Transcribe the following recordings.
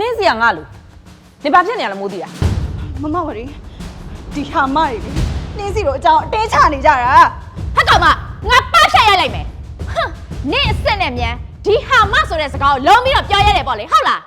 နှင်းစီကငါလူနေဘာဖြစ်နေရလဲမိုးတီးတာမမဝရီဒီဟာမတွေလေနှင်းစီတို့အကြောင်းအတင်းချနေကြတာဟက်ကောင်မငါပတ်ဖြတ်ရိုက်လိုက်မယ်ဟမ်နင့်အစ်စ်နဲ့မြန်ဒီဟာမဆိုတဲ့စကားကိုလုံးပြီးတော့ပြောရတယ်ပေါ့လေဟုတ်လား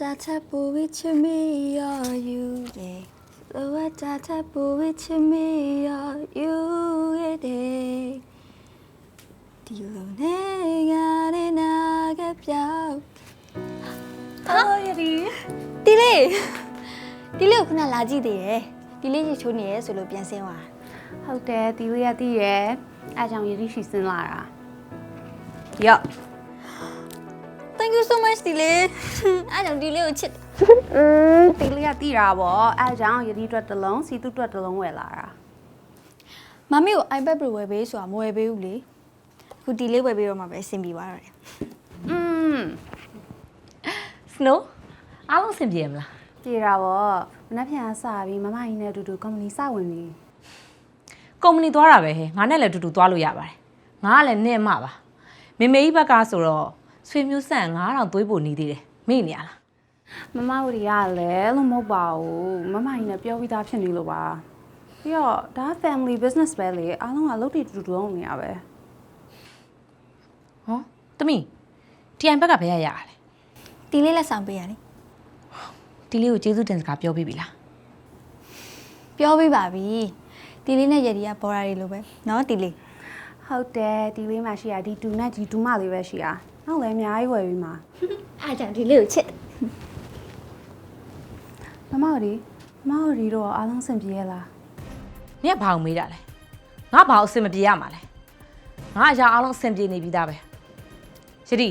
Lower data bu with me or you yeah Lower data bu with me or you yeah day ဒီလိုနဲ့ငါနဲ့နာကပြောက်အော်ယရီတီလေးတီလေးကိုခုနလာကြည့်သေးတယ်တီလေးရေချိုးနေရဲဆိုလို့ပြန်ဆင်းသွားဟုတ်တယ်တီလေးရတည်ရဲအဲကြောင့်ယတိရှိစင်းလာတာရော့ Thank you so much တီလေးအားကြောင့်တီလေးကိုချစ်တယ် อืมတီလေးရတည်တာဗောအဲကြောင့်ယတိအတွက်တစ်လုံးစီသူအတွက်တစ်လုံးဝယ်လာတာ မမီကို iPad Pro ဝယ်ပေးဆိုတာမဝယ်ပေးဘူးလေအခုတီလေးဝယ်ပေးတော့မှပဲအဆင်ပြေသွားတော့တယ် อืม စနိုးအားလုံးအဆင်ပြေမလား ပြေတာဗောမနှက်ပြန်စပြီးမမကြီးနဲ့အတူတူကုမ္ပဏီစဝင်ပြီ ကုမ္ပဏီသွားတာပဲဟဲ့ငါနဲ့လည်းအတူတူသွားလို့ရပါတယ်ငါကလည်းနဲ့မှပါမေမေကြီးဘက်ကဆိုတော့ ဆွေမျိုးဆန့်9000သွေးဖို့နေသေးတယ်မေ့နေရလားမမဝရီကလည်းလို့မဟုတ်ပါဘူးမမကြီးနဲ့ပြောပြီးသားဖြစ်နေလို့ပါပြီးတော့ဒါ family business ပဲလေအားလုံးကလုပ်တည်တူတူလုပ်နေရပဲဟောတမီတီအိုင်ဘက်ကဘယ်ရရလဲတီလေးလက်ဆောင်ပေးရလေတီလေးကိုကျေးဇူးတင်စကားပြောပြီးပြီလားပြောပေးပါပြီတီလေးနဲ့ရဒီကဘော်ရာတွေလိုပဲနော်တီလေးဟုတ်တယ်ဒီလေးမှရှိရဒီတူနဲ့ဒီတူမလေးပဲရှိရ နောက်လည်းအများကြီးဝယ်ပြီးမှာအားကြောင့်တီလေးကိုချစ်တယ်မမရီမမရီတော့အားလုံးစင်ပြေရလားနင်ကဘာအောင်မေးတာလဲငါဘာအောင်အဆင်မပြေရမှာလဲငါအရာအားလုံးအဆင်ပြေနေပြီးသားပဲရှရီ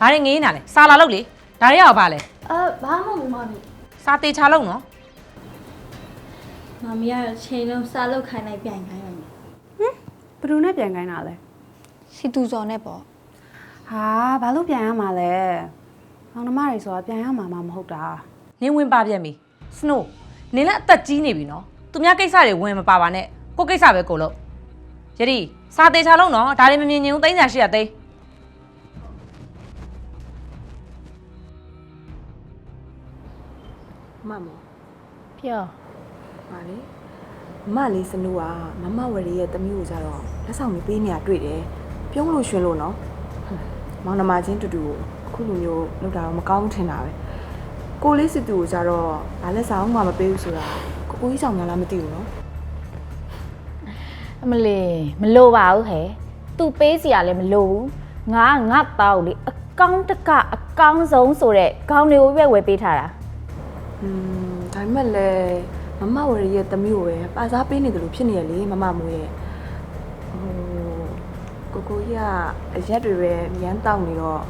ဘာတွေငေးနေတာလဲစာလာလို့လေဒါတွေရောက်ပါလဲအာဘာမှမဟုတ်ဘူးမမီစာတေချာလို့နော်မမီကတော့ချိန်လုံးစားလောက်ခိုင်းလိုက်ပြန်ခိုင်းလိုက်မယ်ဘယ်သူနဲ့ပြန်ခိုင်းတာလဲစီတူစော်နဲ့ပေါ့ ဟာဘာလို့ပြန်ရမှာလဲမောင်နှမတွေဆိုတာပြန်ရမှာမမဟုတ်တာနင်းဝင်ပါပြန်ပြီစနိုးနင်းလည်းအသက်ကြီးနေပြီနော်သူများကိစ္စတွေဝင်မပါပါနဲ့ကိုကိစ္စပဲကိုလို့ယရီစာတေချာလို့နော်ဒါတွေမမြင်ချင်ဘူးသိန်းစာရှိရသိန်းမမောပြောပါလေမလေးစနူကမမဝရီရဲ့တမျိုးကိုကြတော့လက်ဆောင်ပြီးပေးနေတာတွေ့တယ်ပြုံးလို့ရွှင်လို့နော်ဟွန်း မောင်နှမချင်းတူတူကိုအခုလိုမျိုးလောက်တာတော့မကောင်းဘူးထင်တာပဲကိုလေးစစ်သူကိုကြတော့ဘာလက်ဆောင်မှမပေးဘူးဆိုတာကိုကိုကြီးဆောင်များလားမသိဘူးနော်အမလီမလိုပါဘူးဟဲ့သူပေးစီရလည်းမလိုဘူးငါငါသားကိုလေအကောင့်တကအကောင့်ဆုံးဆိုတဲ့ခေါင်းတွေကိုပဲဝယ်ပေးထားတာอืมဒါပေမဲ့လည်းမမဝရီရဲ့တမျိုးကိုပဲပါစားပေးနေတယ်လို့ဖြစ်နေရလေမမမိုးရဲ့ဟို ကိုကိုကြီးကအရက်တွေပဲမြန်းတောက်နေတော့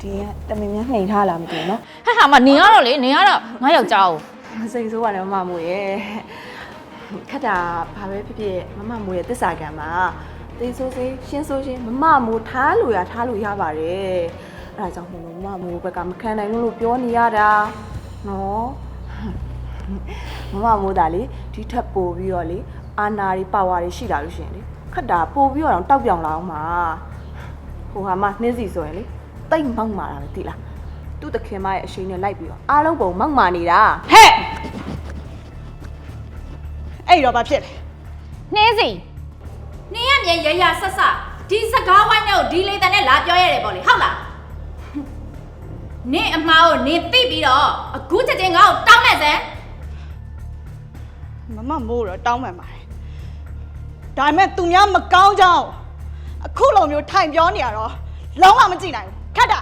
ဒီကတမင်များနှိမ်ထားလားမသိဘူးနော်ဟဲ့ဟာမနေရတော့လေနေရတော့ငါယောက်ျားကိုမစိန်ဆိုးပါနဲ့မမမိုးရဲ့ခက်တာဘာပဲဖြစ်ဖြစ်မမမိုးရဲ့တစ္ဆာကံမှာတေးဆိုးစေးရှင်းဆိုးရှင်းမမမိုးထားလို့ရထားလို့ရပါတယ်အဲဒါကြောင့်မို့လို့မမမိုးဘက်ကမခံနိုင်လို့လို့ပြောနေရတာနော်မမမိုးဒါလေဒီထက်ပိုပြီးတော့လေအာနာတွေပါဝါတွေရှိလာလို့ရှရင်လေ ခက်တာပိုပြီးတော့တောက်ပြောင်လာအောင်ပါဟိုဟာမနှင်းစီဆိုရင်လေတိတ်မောက်မာတာပဲသိလားသူ့တခင်မရဲ့အရှိန်နဲ့လိုက်ပြီးတော့အားလုံးပုံမောက်မာနေတာဟဲ့အဲ့တော့ဘာဖြစ်လဲနှင်းစီနေရမြန်ရရဆက်ဆက်ဒီစကားဝိုင်းနဲ့ကိုဒီလေတန်နဲ့လာပြောရတယ်ပေါ့လေဟုတ်လားနင့်အမားကိုနင်သိပြီးတော့အခုချက်ချင်းငါ့ကိုတောင်းမဲ့စမ်းမမမိုးတော့တောင်းပန်ပါတယ် ဒါပေမဲ့သူများမကောင်းကြောင်းအခုလိုမျိုးထိုင်ပြောနေရတော့လုံးဝမကြည့်နိုင်ဘူးခက်တာ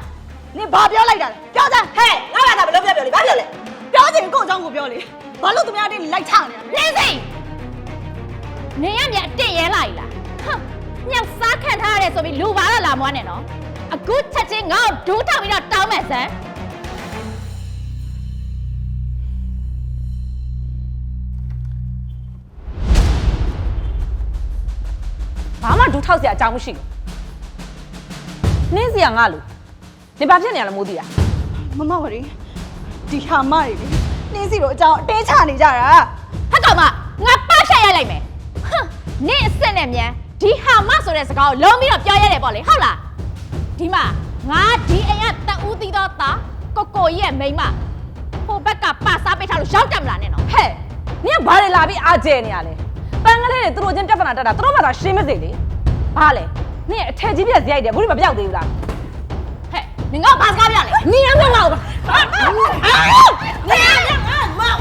နင်ဘာပြောလိုက်တာလဲပြောစမ်းဟဲ့ငါဘာသာဘယ်လိုပြောပြောလဲဘာပြောလဲပြောချင်ကိုယ့်အကြောင်းကိုပြောလေဘာလို့သူများတင်းလိုက်ချနေတာလဲနင်းစိနေရမြအတစ်ရဲလိုက်လားဟမ်ညောက်စားခံထားရတယ်ဆိုပြီးလူပါတော့လာမွားနဲ့နော်အခုချက်ချင်းငါ့ကိုဒိုးထောက်ပြီးတော့တောင်းမယ်စမ်း မှဒူးထောက်စရာအကြောင်းမရှိဘူးနင်းစရာငါလူနေဘာဖြစ်နေရလဲမိုးတီးတာမမဝရီဒီဟာမတွေလေနင်းစီတို့အကြောင်းအတင်းချနေကြတာဟက်ကောင်မငါပတ်ဖြတ်ရလိုက်မယ်ဟမ်နင့်အစ်စ်နဲ့မြန်ဒီဟာမဆိုတဲ့စကားကိုလုံးပြီးတော့ပြောရတယ်ပေါ့လေဟုတ်လားဒီမှာငါဒီအိမ်ကတအူးသီးတော့တာကိုကိုကြီးရဲ့မိန်းမဟိုဘက်ကပါစားပေးထားလို့ရောက်တက်မလားနဲ့နော်ဟဲ့နင်ကဘာတွေလာပြီးအားကျဲနေရလဲပန်းကလေးတွေသူတို့ချင်းပြဿနာတက်တာသူတို့မှသာရှင်းမစေလေ ဘာလဲနင်အထက်ကြီးပြက်စရိုက်တယ်ဘူးဒီမပြောက်သေးဘူးလားဟဲ့နင်ကဘာစကားပြောလဲနင်အမောက်ပါနင်ကငါမောင်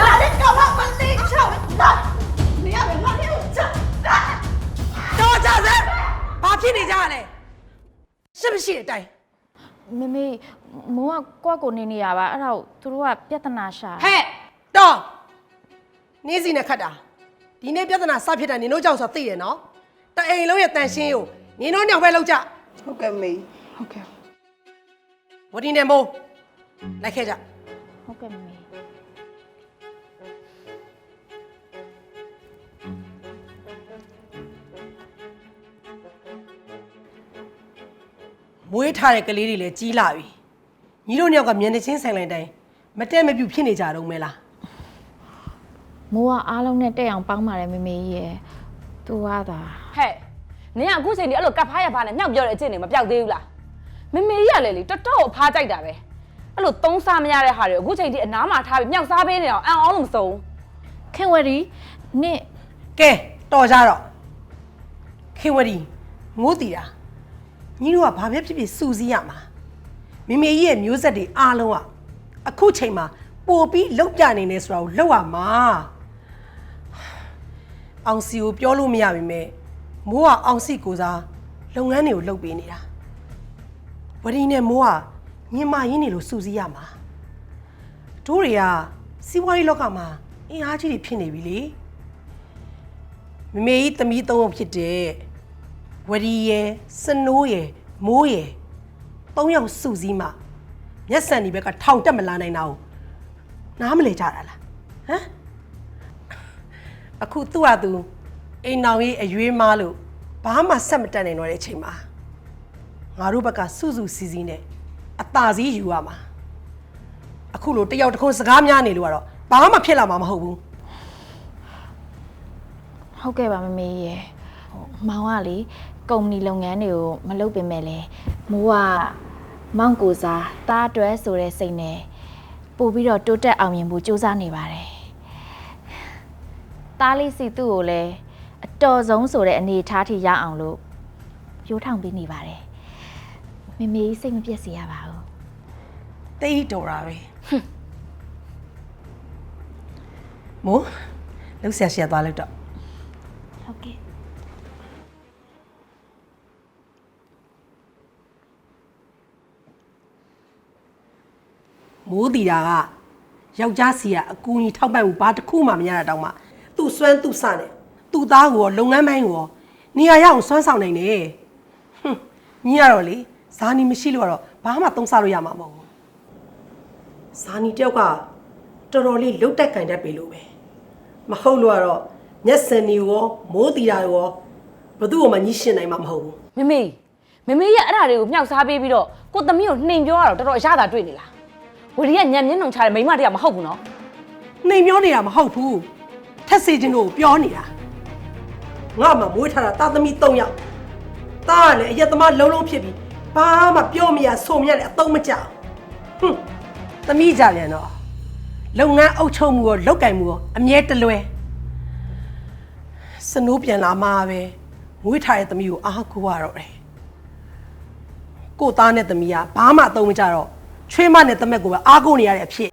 ဒါလည်းကောင်းမှမသိချောင်းဒါနေရမယ်ငါလည်းချောင်းတော်ကြစမ်းဘာဖြစ်နေကြရလဲရှိမရှိတဲ့အတိုင်းမမေမိုးကကိုယ့်ကိုနေနေရပါအဲ့ဒါကိုသူတို့ကပြဿနာရှာဟဲ့တော်နေစီနဲ့ခတ်တာ ဒီနေ့ပြဿနာစဖြစ်တာနင်တို့ကြောင့်ဆိုသိတယ်နော်တအိမ်လုံးရဲ့တန်ရှင်းကိုနင်တို့ညောင်ပဲလောက်ကြဟုတ်ကဲ့မေဟုတ်ကဲ့ဝတီနေမိုးလိုက်ခဲ့ကြဟုတ်ကဲ့မမေမွေးထားတဲ့ကလေးတွေလည်းကြီးလာပြီညီတို့ညောင်ကမျက်နှာချင်းဆိုင်လိုက်တိုင်းမတက်မပြူဖြစ်နေကြတော့မဲလား မိုးကအားလုံးနဲ့တက်အောင်ပေါင်းပါတယ်မမေကြီးရယ်သူကသာဟဲ့နင်ကအခုချိန်ဒီအဲ့လိုကပ်ဖားရဖားနဲ့မြောက်ပြောတဲ့အကျင့်တွေမပြောက်သေးဘူးလားမမေကြီးကလည်းလေတော်တော်ဖားကြိုက်တာပဲအဲ့လိုသုံးစားမရတဲ့ဟာတွေအခုချိန်ဒီအနားမှာထားပြီးမြောက်စားပေးနေအောင်အံ့အောင်လို့မစုံခင်ဝရီနင့်ကဲတော်ကြတော့ခင်ဝရီငိုးတီတာညီတို့ကဘာပဲဖြစ်ဖြစ်စူစီးရမှာမိမေကြီးရဲ့မျိုးဆက်တွေအားလုံးကအခုချိန်မှာပို့ပြီးလောက်ပြနေနေဆိုတာကိုလောက်ရမှာ အောင်စီကိုပြောလို့မရပါပဲမိုးကအောင်စီကိုစားလုပ်ငန်းတွေကိုလုပ်ပေးနေတာဝရီနဲ့မိုးကညင်မရင်းနေလို့စူစီးရမှာတို့တွေကစီးပွားရေးလောကမှာအင်အားကြီးတွေဖြစ်နေပြီလေမမေကြီးသမီးသုံးယောက်ဖြစ်တဲ့ဝရီရယ်စနိုးရယ်မိုးရယ်သုံးယောက်စုစည်းမှမျက်စံဒီဘက်ကထောင်တက်မလာနိုင်တာကိုနားမလဲကြတာလားဟမ် အခုသူ့ဟာသူအိမ်နောင်ရေးအရွေးမားလို့ဘာမှဆက်မတက်နိုင်တော့တဲ့အချိန်မှာငါတို့ဘက်ကစုစုစည်းစည်းနဲ့အตาစည်းယူရမှာအခုလိုတယောက်တစ်ခုစကားများနေလို့ကတော့ဘာမှဖြစ်လာမှာမဟုတ်ဘူးဟုတ်ကဲ့ပါမမေကြီးရယ်ဟိုမောင်ကလေကုမ္ပဏီလုပ်ငန်းတွေကိုမလုပ်ပင်မဲ့လေမိုးကမောင်ကိုစားတားတွဲဆိုတဲ့စိတ်နဲ့ပို့ပြီးတော့တိုးတက်အောင်မြင်ဖို့ကြိုးစားနေပါတယ် တားလေးစီသူ့ကိုလည်းအတော်ဆုံးဆိုတဲ့အနေအထားထိရအောင်လို့ရိုးထောင်ပေးနေပါတယ်မမေကြီးစိတ်မပြည့်စေရပါဘူးတိတ်တော်တာပဲမိုးလှုပ်ရှားရှာသွားလို့တော့ဟုတ်ကဲ့မိုးတီတာကယောက်ျားစီကအကူကြီးထောက်ပံ့မှုဘာတစ်ခုမှမရတာတောင်မှသူ့ စွမ်းသူ့စနဲ့သူ့သားကိုရောလုပ်ငန်းပိုင်းကိုရောနေရာရအောင်စွမ်းဆောင်နိုင်တယ်ဟွန်းညီရတော့လေဇာနီမရှိလို့ကတော့ဘာမှသုံးစားလို့ရမှာမဟုတ်ဘူးဇာနီတယောက်ကတော်တော်လေးလုတ်တက်ကင်တတ်ပြီလို့ပဲမဟုတ်လို့ကတော့မျက်စံနေရောမိုးတီတာရောဘယ်သူ့မှညှိရှင်းနိုင်မှာမဟုတ်ဘူးမမေမမေကြီးကအဲ့ဒါတွေကိုမြောက်စားပေးပြီးတော့ကိုသမီးကိုနှိမ်ပြောရတော့တော်တော်အရသာတွေ့နေလားဝရီကညံမျက်နှုံချတဲ့မိန်းမတယောက်မဟုတ်ဘူးနော်နှိမ်ပြောနေတာမဟုတ်ဘူးထ က်စေခြင်းတို့ကိုပြောနေတာငါမှမွေးထားတာတာသမီ၃ယောက်တာကလည်းအရက်သမားလုံးလုံးဖြစ်ပြီးဘာမှပြောမရဆိုမရလည်းအသုံးမကျဟွန်းသမီးကြပြန်တော့လုပ်ငန်းအုပ်ချုပ်မှုရောလောက်ကင်မှုရောအမြဲတလွဲစနိုးပြန်လာမှာပဲမွေးထားတဲ့သမီးကိုအားကိုးရတော့တယ်ကို့သားနဲ့သမီးကဘာမှအသုံးမကျတော့ချွေးမနဲ့တမက်ကိုပဲအားကိုးနေရတဲ့အဖြစ်